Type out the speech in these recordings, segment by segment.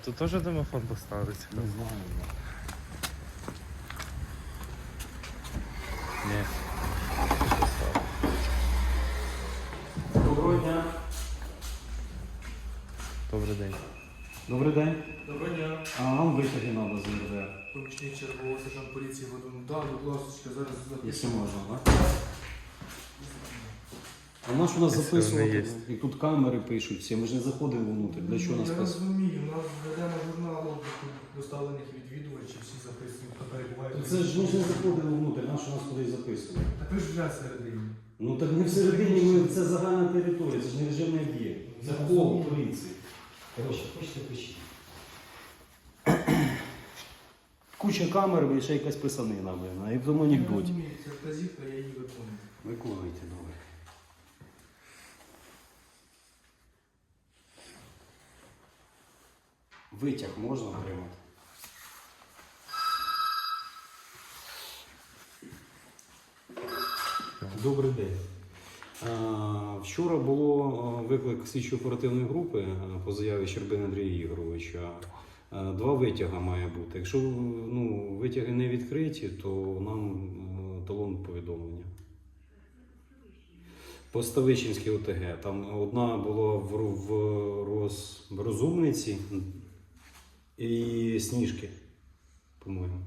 А тут теж домофон поставиться? Не знаю. Ні. Доброго дня. Добрий день. Добрий день. Доброго дня. А нам витяги треба з МВД. Помічник чергового сержант поліції Вадим. Да, будь ласка, зараз Якщо можна, так? А наш у нас Якщо вони записувати, є. і тут камери пишуть всі, ми ж не заходимо внутрь. Для чого нас Я писати? розумію, у нас ведемо журнал обліку доставлених відвідувачів, всі записують, хто перебуває. Це ж ми ж не заходимо внутрь, наш у нас кудись записувати. Так ви ж вже всередині. Ну так не всередині, ми, це загальна територія, це ж не режимний об'єкт. Це коло поліції. Коротше, хочете пишіть. Куча камер і ще якась писанина, блин, а і в тому анекдоті. це вказівка, я її виконую. Виконуйте, добре. Витяг можна отримати? Добрий день. Вчора було виклик слідчо-оперативної групи по заяві Щербина Андрія Ігоровича. Два витяга має бути. Якщо ну, витяги не відкриті, то нам талон повідомлення. По Ставищенській ОТГ. Там одна була в, в, роз, розумниці і сніжки, по-моєму.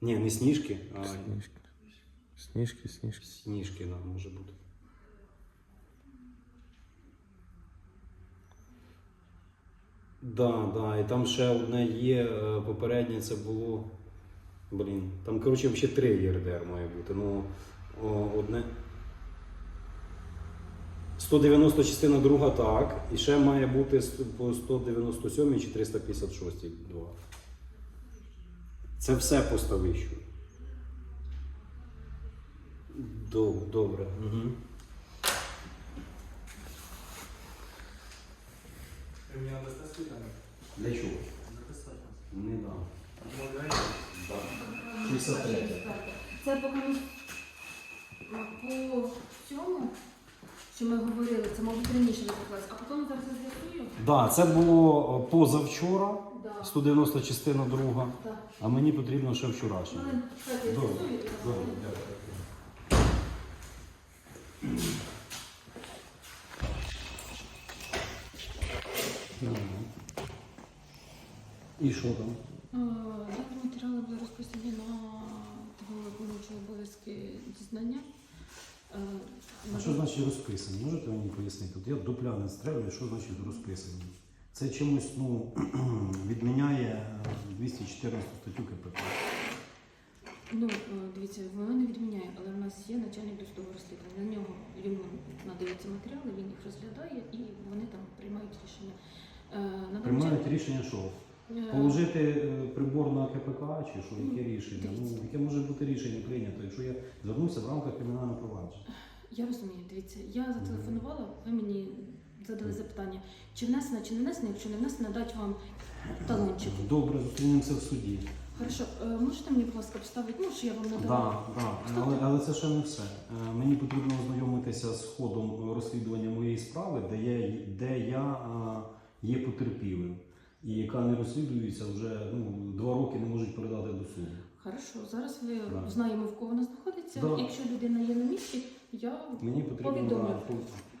Ні, не сніжки, а Сніжки. Сніжки, сніжки. сніжки, да, може бути. Да, да, і там ще одне є, е, попереднє це було. Блін, там, коротше, взагалі три ЄРДР має бути. Ну, одне. 190 частина друга так. І ще має бути по 197 чи 356 два. Це все по ставищу. Доб- Добре. Угу. Ви мені надасте спитання? Для чого? Записати. Не дам. Да. 63. Це по по цьому, що ми говорили, це мабуть раніше розглядлось, а потім зараз з'ясую. Да, це було е, позавчора, Да. 190 частина друга, Так. а мені потрібно ще вчорашнє. Ну, так, я Добре, з'ясую. добре, дякую. І що там? Е, Як матеріали були розписані на того виконуючого обов'язки дізнання. Е, А що значить розписані? Можете мені пояснити? От я дупля не стрелюю, що значить розписані? Це чимось ну, відміняє е, 214 статтю КПК. Ну, е, дивіться, воно не відміняє, але в нас є начальник досудового розслідування. На нього йому надаються матеріали, він їх розглядає і вони там приймають рішення. Е, на Приймають час- рішення, що? Е, Положити е, прибор на КПК чи що, яке Ну, рішення? Ну, яке може бути рішення прийнято, якщо я звернувся в рамках кримінального провадження? Я розумію, дивіться, я зателефонувала, ви мені задали запитання, чи внесено, чи не внесено, якщо не внесено, дать вам талончик. Добре, зустрінемося в суді. Хорошо, е, можете мені, будь ласка, поставити, ну, що я вам Так, надала? да, але, але це ще не все. Е, Мені потрібно ознайомитися з ходом розслідування моєї справи, де я, де я е, є потерпілим, і яка не розслідується вже ну, два роки не можуть передати до суду. Хорошо, зараз ви Да. знаємо, в кого вона знаходиться. Да. Якщо людина є на місці, я Мені потрібно Повідомлю. да, по-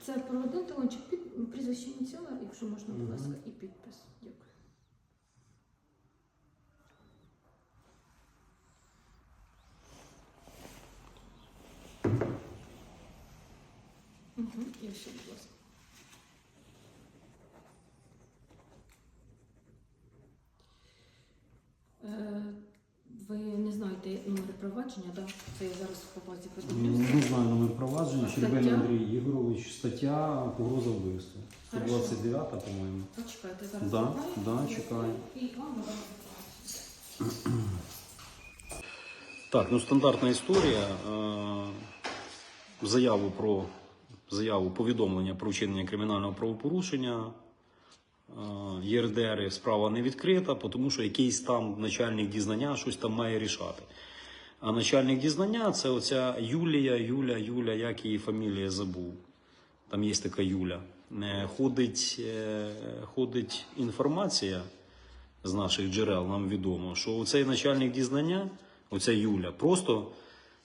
це про один талончик, під прізвище ініціала, якщо можна, будь Мгм. ласка, і підпис. Дякую. Угу, і ще, будь ласка. Е, Ви не знаєте номер провадження, так? Це я зараз по базі подивлюся. Не знаю номер провадження. Щербин? Андрій Ігорович, стаття погроза вбивства. 129, по-моєму. Почекайте, зараз. Да, да, чекаю. І вам. Так, ну стандартна історія. Е, Заяву про заяву повідомлення про вчинення кримінального правопорушення. е, ЄРДР справа не відкрита, тому що якийсь там начальник дізнання щось там має рішати. А начальник дізнання це оця Юлія, Юля, Юля, як її фамілія забув. Там є така Юля. Е, Ходить, е, ходить інформація, з наших джерел нам відомо, що цей начальник дізнання, оця Юля, просто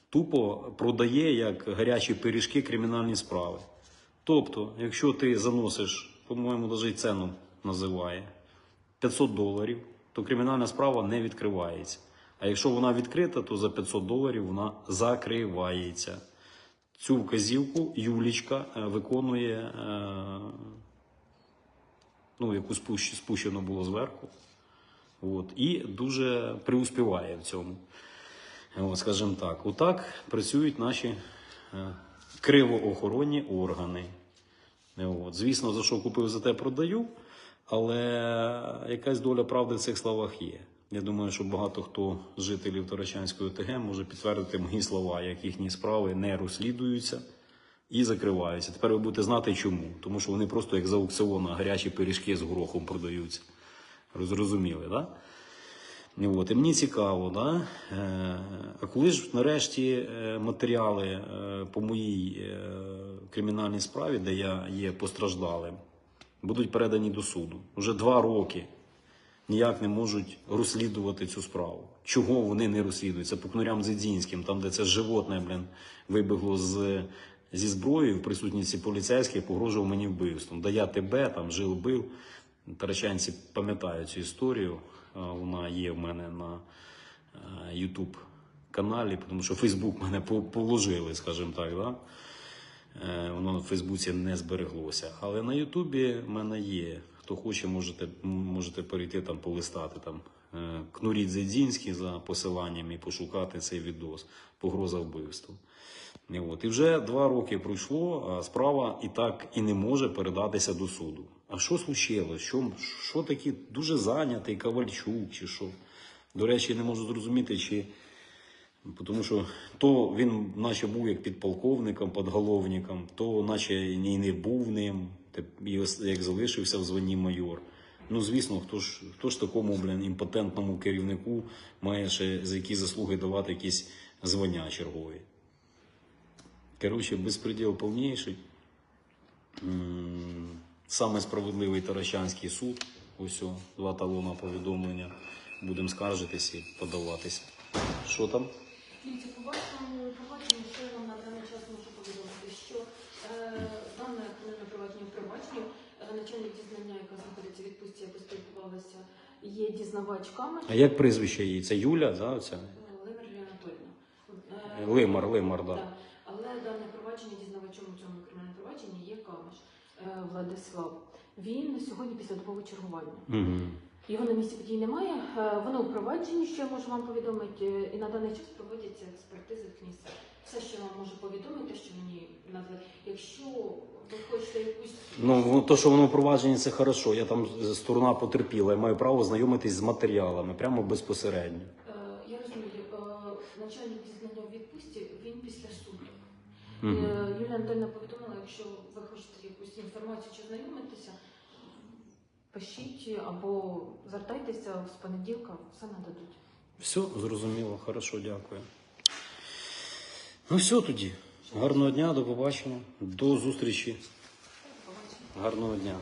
тупо продає як гарячі пиріжки кримінальні справи. Тобто, якщо ти заносиш, по-моєму, навіть ціну називає 500 доларів, то кримінальна справа не відкривається. А якщо вона відкрита, то за 500 доларів вона закривається. Цю вказівку Юлічка е, виконує, е, ну, яку спущено було зверху. От, і дуже преуспіває в цьому. От, скажімо так, отак працюють наші е, кривоохоронні органи. От. Звісно, за що купив, за те продаю, але якась доля правди в цих словах є. Я думаю, що багато хто з жителів Тарачанської ОТГ може підтвердити мої слова, як їхні справи не розслідуються і закриваються. Тепер ви будете знати чому. Тому що вони просто як за аукціона гарячі пиріжки з горохом продаються. Зрозуміли, так? Да? От, і мені цікаво, да? Е, а коли ж нарешті е, матеріали е, по моїй кримінальній справі, де я є постраждалим, будуть передані до суду. Уже два роки ніяк не можуть розслідувати цю справу. Чого вони не розслідують? Це по кнурям Зидзінським, там, де це животне, блін, вибігло з, зі зброєю в присутності поліцейських, погрожував мені вбивством. Да я тебе там жив бив. Тарачанці пам'ятають цю історію. Вона є в мене на YouTube каналі, тому що Фейсбук мене по- положили, скажімо так. Да? Е, Воно в Фейсбуці не збереглося. Але на Ютубі в мене є. Хто хоче, можете, можете перейти там, полистати там е, Кнурі Дзедзінський за посиланням і пошукати цей відос. Погроза вбивством. І, от. і вже два роки пройшло, а справа і так і не може передатися до суду. А що случилось? Що, що такі дуже зайнятий Ковальчук чи що? До речі, не можу зрозуміти, чи тому що то він наче був як підполковником, подголовником, то наче і не був ним, і як залишився в званні майор. Ну, звісно, хто ж, хто ж такому блін, імпотентному керівнику має ще за які заслуги давати якісь звання чергові. Коротше, безпреділ повніший. Саме справедливий Таращанський суд. Ось о, два талона повідомлення. Будемо скаржитись і подаватися. Що там? Дивіться, по вашому провадженню, що я вам на даний час можу повідомити, що е, дане кримінальне провадження в провадженні е, начальник дізнання, яка знаходиться в відпустці, я поспілкувалася, є дізнавач камер А як прізвище її? Це Юля, да, оця? Лимер Лілія Анатольовна. Е, Лимар, Лимар, да. Так. Але дане провадження дізнавачом у цьому кримінальному провадженні є Камиш е, Владислав. Він сьогодні після добового чергування. Угу. Його на місці подій немає. Е, Воно у провадженні, що я можу вам повідомити, е, і на даний час проводяться експертизи в місці. Все, що я вам можу повідомити, що мені надали. Якщо ви хочете якусь Ну, то, що воно впроваджені, це хорошо. Я там сторона потерпіла. Я маю право знайомитись з матеріалами прямо безпосередньо. Е, Я розумію, е, начальник дізнання в відпустці, він після суду. Мгм. Е, Юлія Анатольовна повідомила, якщо ви хочете якусь інформацію чи знайомитися, пишіть або звертайтеся з понеділка, все нададуть. Все, зрозуміло, хорошо, дякую. Ну все тоді. Гарного дня, до побачення, до зустрічі. Гарного дня.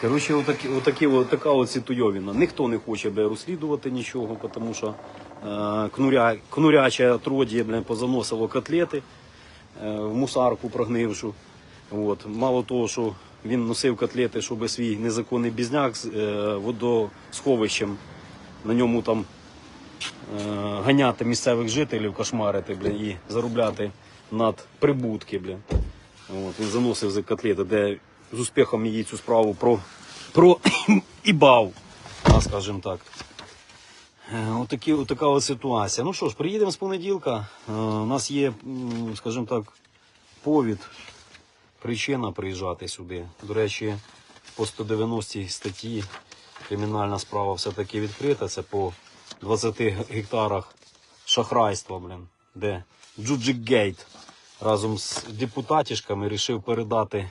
Коротше, отакі, отакі, от така от. Ніхто не хоче бля, розслідувати нічого, тому що е, кнуря, кнуряче отродіє бля, позаносило котлети е, в мусарку прогнившу. От. Мало того, що він носив котлети, щоб свій незаконний бізняк з е, водосховищем на ньому там ганяти місцевих жителів, кошмарити бля, і заробляти над прибутки. Бля. От, він заносив за котлети, де з успіхом її цю справу про, про ібав, а, скажімо так. Е, Отакі, отака от ситуація. Ну що ж, приїдемо з понеділка. Е, У нас є, скажімо так, повід, причина приїжджати сюди. До речі, по 190 статті кримінальна справа все-таки відкрита. Це по 20 гектарах шахрайства, блін, де Джуджик Гейт разом з депутатішками вирішив передати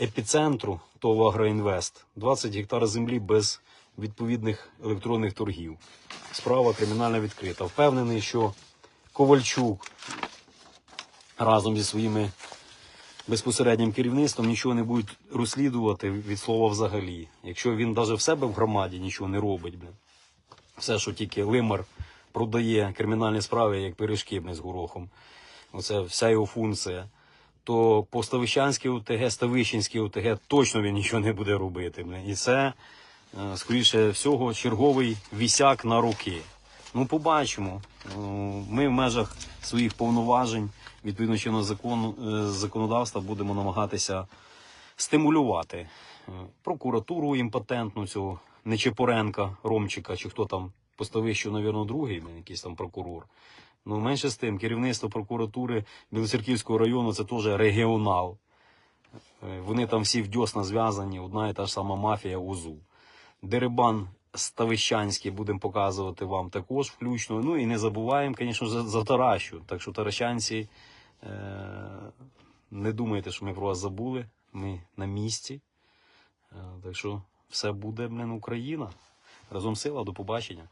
епіцентру ТОВ «Агроінвест» 20 гектар землі без відповідних електронних торгів. Справа кримінальна відкрита. Впевнений, що Ковальчук разом зі своїми безпосереднім керівництвом нічого не будуть розслідувати від слова взагалі. Якщо він навіть в себе в громаді нічого не робить, блін. Все, що тільки лимар продає кримінальні справи, як пиріжки з горохом. Оце вся його функція. То по Ставищанській ОТГ, Ставищенській ОТГ точно він нічого не буде робити. І це, е, скоріше всього, черговий вісяк на руки. Ну, побачимо. Е, Ми в межах своїх повноважень, відповідно чинного закону, е, законодавства, будемо намагатися стимулювати прокуратуру імпотентну цього Нечепоренка, Ромчика, чи хто там поставищу, навірно, другий, блін, якийсь там прокурор. Ну, менше з тим, керівництво прокуратури Білоцерківського району це теж регіонал. Е, Вони там всі в дьосна зв'язані, одна і та ж сама мафія УЗУ. Дерибан Ставищанський будемо показувати вам також включно. Ну і не забуваємо, звісно, за, за Таращу. Так що таращанці, е, не думайте, що ми про вас забули. Ми на місці. Е, так що все буде, блин, Україна. Разом сила, до побачення.